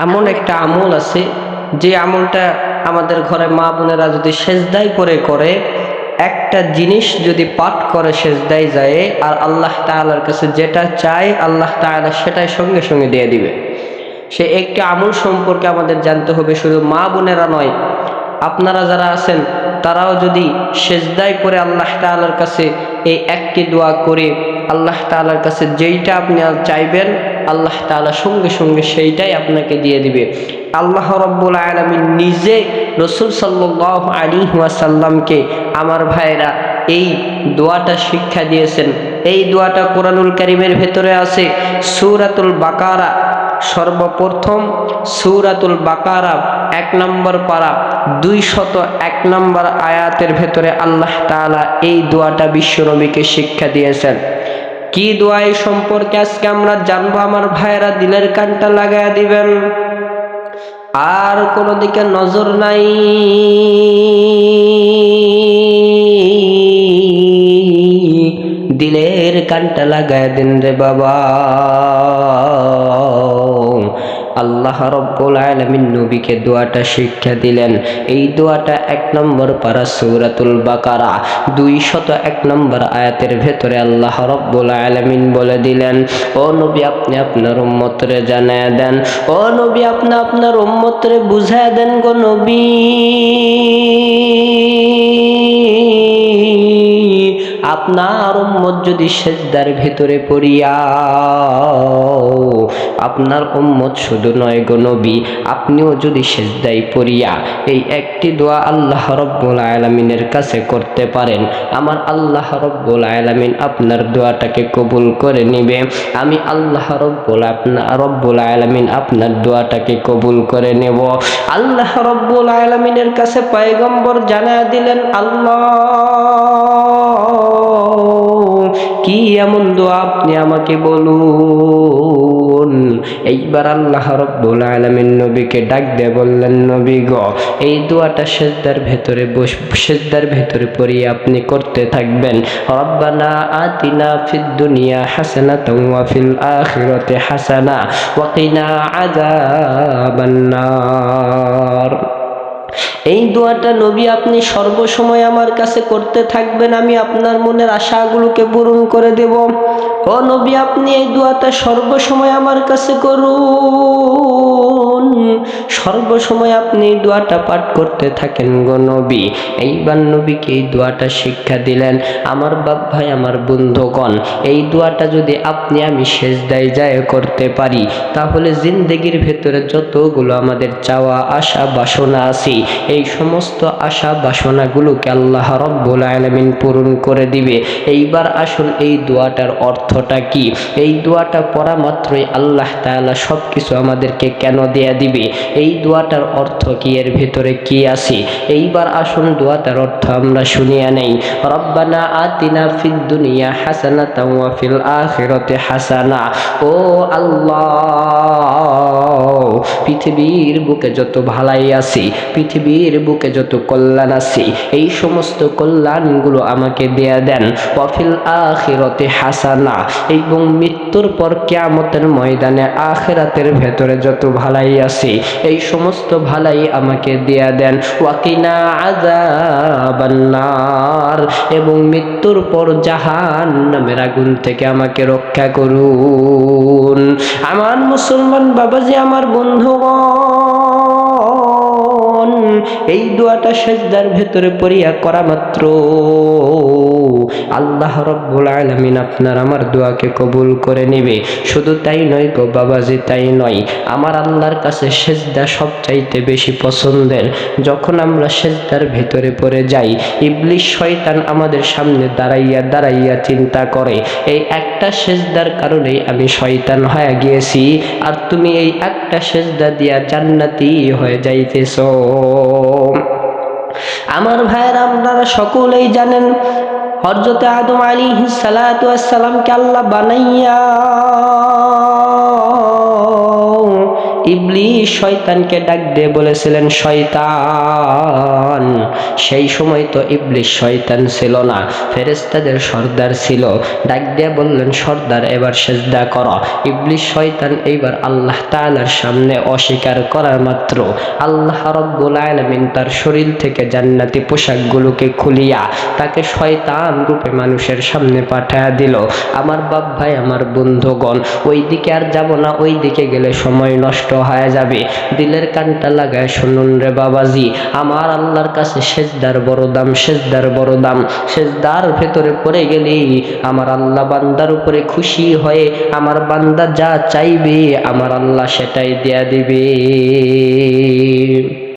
এমন একটা আমল আছে। যে আমলটা আমাদের ঘরে মা বোনেরা যদি সেজদাই করে করে একটা জিনিস যদি পাঠ করে সেজদাই যায় আর আল্লাহ তাআলার কাছে যেটা চায় আল্লাহ তাআলা সেটাই সঙ্গে সঙ্গে দিয়ে দিবে। সে একটি আমল সম্পর্কে আমাদের জানতে হবে শুধু মা বোনেরা নয় আপনারা যারা আছেন তারাও যদি সেজদাই করে আল্লাহ তাআলার কাছে এই একটি দোয়া করে আল্লাহ তাআলার কাছে যেইটা আপনি আর চাইবেন আল্লাহ তাআলা সঙ্গে সঙ্গে সেইটাই আপনাকে দিয়ে দিবে। আল্লাহ রব্বুল আলমিন নিজে রসুল সাল্লাহ আলী ওয়াসাল্লামকে আমার ভাইরা এই দোয়াটা শিক্ষা দিয়েছেন। এই দোয়াটা কোরআনুল করিমের ভেতরে আছে সুরাতুল বাকারা, সর্বপ্রথম সুরাতুল বাকারা এক নম্বর পারা দুই শত এক নম্বর আয়াতের ভেতরে আল্লাহ তাআলা এই দোয়াটা বিশ্বনবীকে শিক্ষা দিয়েছেন। কি দোয়াই সম্পর্কে আজকে আমরা জানব? আমার ভাইয়েরা দিলের কানটা লাগায় দিবেন। আর কোনো দিকে নজর নাই। দিলের কানটা লাগায় দিন রে বাবা। আল্লাহ রব্বুল আলমিন নবীকে দোয়াটা শিক্ষা দিলেন। এই দোয়াটা এক নম্বর পারা সৌরাতুল বাকারা। দুই শত এক নম্বর আয়াতের ভেতরে আল্লাহ রব্বুল আলমিন বলে দিলেন, ও নবী, আপনি আপনার উম্মতরে জানায় দেন। ও নবী, আপনি আপনার উম্মতরে বুঝায় দেন গো নবী। আপনার উম্মত যদি সেজদার ভেতরে পড়িয়া আপনার উম্মত শুধু নয় গো নবী, আপনিও যদি সেজদাই পড়িয়া এই একটি দোয়া আল্লাহ রব্বুল আলমিনের কাছে করতে পারেন, আমার আল্লাহ রব্বুল আলমিন আপনার দোয়াটাকে কবুল করে নিবে। আমি আল্লাহ রব্বুল আপনার রব্বুল আলমিন আপনার দোয়াটাকে কবুল করে নেব। আল্লাহ রব্বুল আলমিনের কাছে পায়গম্বর জানা দিলেন, আল্লাহ এমন দোয়া আপনি আমাকে বলুন। এইবার আল্লাহ রব্বুল আলমিন নবীকে ডাক দিয়ে বললেন, নবী গ, এই দোয়াটা সেজদার ভেতরে বস, সেজদার ভেতরে পড়িয়ে আপনি করতে থাকবেন। রব্বানা আতিনা ফিদ দুনিয়া হাসানাতাও ওয়া ফিল আখিরাতি হাসানা ওয়া কিনা আযাবান নার এই দোয়াটা নবী আপনি সর্বসময় আমার কাছে করতে থাকবেন, আমি আপনার মনের আশাগুলোকে পূরণ করে দেব। ও নবী, আপনি এই দোয়াটা সর্বসময় আমার কাছে করুন। সর্বসময় আপনি দোয়াটা পাঠ করতে থাকেন গো নবী। এইবার নবীকে এই দোয়াটা শিক্ষা দিলেন। আমার বাপ ভাই, আমার বন্ধুগণ, এই দোয়াটা যদি আপনি আমি শেষ দায় যায় করতে পারি, তাহলে জিন্দগির ভেতরে যতগুলো আমাদের চাওয়া আশা বাসনা আছে, এই সমস্ত আশা বাসনাগুলোকে আল্লাহ রব্বুল আলমিন পূরণ করে দিবে। এইবার আসুন এই দোয়াটার অর্থটা কি? এই দোয়াটা পড়া মাত্রই আল্লাহ তাআলা সব কিছু আমাদেরকে কেন দেয়া দিবে। এই দোয়াটার অর্থ কি? এর ভেতরে কি আছে? এইবার আসুন দোয়াটার অর্থ আমরা শুনিয়া নেই। রব্বানা আতিনা ফিদ দুনিয়া হাসানাতাও তাওয়া ফিল আখিরাতি হাসানা। ও আল্লাহ! পৃথিবীর বুকে যত ভালাই আছে, পৃথিবীর বুকে যত কল্যাণ আছে, এই সমস্ত কল্যাণগুলো আমাকে দেয়া দেন। ওয়াফিল আখিরতে হাসানা, এবং মৃত্যুর পর কেয়ামতের ময়দানে আখেরাতের ভেতরে যত ভালাই আছে, এই সমস্ত ভালাই আমাকে দেয়া দেন। ওয়াকিনা আজাবান্নার এবং মৃত্যুর পর জাহান নামের আগুন থেকে আমাকে রক্ষা করুন। আমার মুসলমান বাবাজি, আমার বন্ধুগণ এই দোয়াটা সেজদার ভেতরে পড়িয়া করা মাত্র। আল্লাহ রব্বুল আলমিন আপনার আমার দোয়াকে কবুল করে নিবে। শুধু তাই নয় গো বাবাজি, তাই নয়। আমার আল্লাহর কাছে সেজদা সবচাইতে বেশি পছন্দের। যখন আমরা সেজদার ভেতরে পড়ে যাই ইবলিশ শয়তান আমাদের সামনে দাঁড়াইয়া দাঁড়াইয়া চিন্তা করে, এই একটা সেজদার কারণেই আমি শয়তান হয়ে গিয়েছি, আর তুমি এই একটা সেজদা দিয়া জান্নাতি হয়ে যাইতেছ। আমার ভাইয়ের আপনারা সকলেই জানেন হরজতে আদম আলী সালাতামকে আল্লাহ বানাইয়া ইবলিশ শয়তানকে ডাক দিয়ে বলেছিলেন, শয়তান, সেই সময় তো ইবলিশ শয়তান ছিল না ফেরেস্তাদের সর্দার ছিল। ডাক দিয়ে বললেন, সর্দার, এবার সেজদা করো। ইবলিশ শয়তান এইবার আল্লাহ তাআলার সামনে অস্বীকার করার মাত্র। আল্লাহ রব্বুল আলামিন তার শরীর থেকে জান্নাতি পোশাকগুলোকে খুলিয়া তাকে শয়তান রূপে মানুষের সামনে পাঠায়া দিল। আমার বাপ ভাই, আমার বন্ধুগণ ওই দিকে আর যাব না ওই দিকে গেলে সময় নষ্ট হয়ে যাবে। দিলের কানটা লাগায় শুনুন রে বাবাজি, আমার আল্লাহর কাছে সেজদার বড় দাম সেজদার বড় দাম সেজদার ভেতরে পড়ে গেলেই আমার আল্লাহ বান্দার উপরে খুশি হয়ে আমার বান্দা যা চাইবে, আমার আল্লাহ সেটাই দেয়া দিবে।